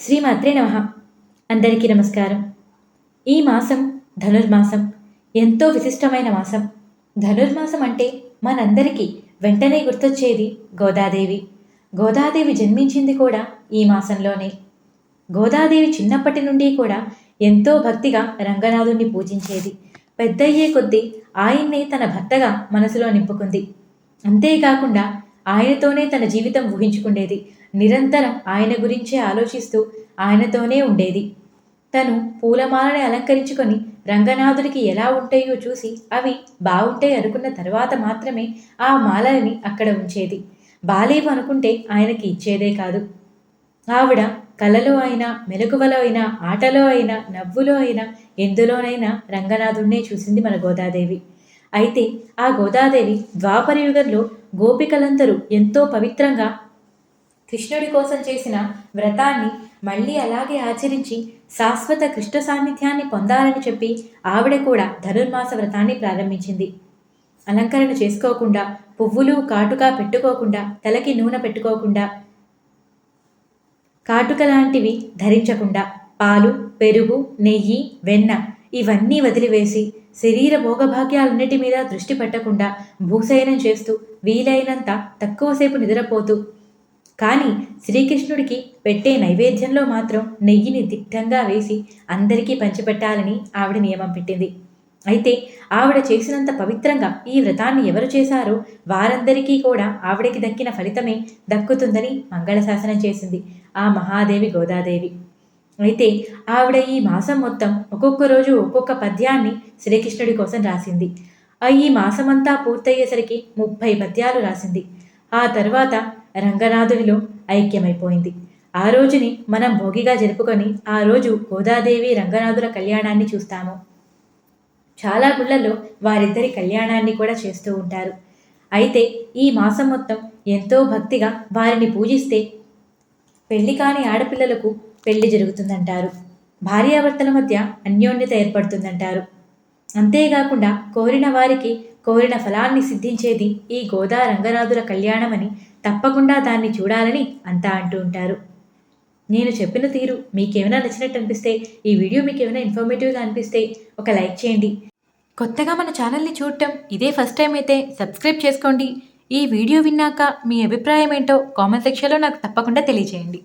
శ్రీమాత్రే నమ. అందరికీ నమస్కారం. ఈ మాసం ధనుర్మాసం. ఎంతో విశిష్టమైన మాసం. ధనుర్మాసం అంటే మనందరికీ వెంటనే గుర్తొచ్చేది గోదాదేవి. గోదాదేవి జన్మించింది కూడా ఈ మాసంలోనే. గోదాదేవి చిన్నప్పటి నుండి కూడా ఎంతో భక్తిగా రంగనాథుణ్ణి పూజించేది. పెద్దయ్యే కొద్దీ ఆయన్నే తన భర్తగా మనసులో నింపుకుంది. అంతేకాకుండా ఆయనతోనే తన జీవితం ఊహించుకుండేది. నిరంతరం ఆయన గురించే ఆలోచిస్తూ ఆయనతోనే ఉండేది. తను పూలమాలని అలంకరించుకొని రంగనాథుడికి ఎలా ఉంటాయో చూసి అవి బాగుంటాయి అనుకున్న తర్వాత మాత్రమే ఆ మాలని అక్కడ ఉంచేది. బాలేవు అనుకుంటే ఆయనకి ఇచ్చేదే కాదు. ఆవిడ కలలో అయినా మెలకువలో అయినా ఆటలో అయినా నవ్వులో అయినా ఎందులోనైనా రంగనాథుడినే చూసింది మన గోదాదేవి. అయితే ఆ గోదాదేవి ద్వాపర యుగంలో గోపికలందరూ ఎంతో పవిత్రంగా కృష్ణుడి కోసం చేసిన వ్రతాన్ని మళ్ళీ అలాగే ఆచరించి శాశ్వత కృష్ణ సాన్నిధ్యాన్ని పొందాలని చెప్పి ఆవిడ కూడా ధనుర్మాస వ్రతాన్ని ప్రారంభించింది. అలంకరణ చేసుకోకుండా పువ్వులు కాటుక పెట్టుకోకుండా తలకి నూనె పెట్టుకోకుండా కాటుక లాంటివి ధరించకుండా పాలు పెరుగు నెయ్యి వెన్న ఇవన్నీ వదిలివేసి శరీర భోగభాగ్యాలన్నిటి మీద దృష్టి పెట్టకుండా భూశయనం చేస్తూ వీలైనంత తక్కువసేపు నిద్రపోతూ కానీ శ్రీకృష్ణుడికి పెట్టే నైవేద్యంలో మాత్రం నెయ్యిని దిట్టంగా వేసి అందరికీ పంచిపెట్టాలని ఆవిడ నియమం పెట్టింది. అయితే ఆవిడ చేసినంత పవిత్రంగా ఈ వ్రతాన్ని ఎవరు చేశారో వారందరికీ కూడా ఆవిడకి దక్కిన ఫలితమే దక్కుతుందని మంగళశాసనం చేసింది ఆ మహాదేవి గోదాదేవి. అయితే ఆవిడ ఈ మాసం మొత్తం ఒక్కొక్క రోజు ఒక్కొక్క పద్యాన్ని శ్రీకృష్ణుడి కోసం రాసింది. ఈ మాసమంతా పూర్తయ్యేసరికి ముప్పై పద్యాలు రాసింది. ఆ తర్వాత రంగనాథుడిలో ఐక్యమైపోయింది. ఆ రోజుని మనం భోగిగా జరుపుకొని ఆ రోజు గోదాదేవి రంగనాథుల కళ్యాణాన్ని చూస్తాము. చాలా గుళ్ళల్లో వారిద్దరి కళ్యాణాన్ని కూడా చేస్తూ ఉంటారు. అయితే ఈ మాసం మొత్తం ఎంతో భక్తిగా వారిని పూజిస్తే పెళ్ళి కాని ఆడపిల్లలకు పెళ్ళి జరుగుతుందంటారు. భార్యాభర్తల మధ్య అన్యోన్యత ఏర్పడుతుందంటారు. అంతేకాకుండా కోరిన వారికి కోరిన ఫలాన్ని సిద్ధించేది ఈ గోదా రంగనాథుల కళ్యాణమని తప్పకుండా దాన్ని చూడాలని అంతా అంటూ ఉంటారు. నేను చెప్పిన తీరు మీకేమైనా నచ్చినట్టు అనిపిస్తే ఈ వీడియో మీకు ఏమైనా ఇన్ఫర్మేటివ్గా అనిపిస్తే ఒక లైక్ చేయండి. కొత్తగా మన ఛానల్ని చూడటం ఇదే ఫస్ట్ టైం అయితే సబ్స్క్రైబ్ చేసుకోండి. ఈ వీడియో విన్నాక మీ అభిప్రాయం ఏంటో కామెంట్ సెక్షన్లో నాకు తప్పకుండా తెలియజేయండి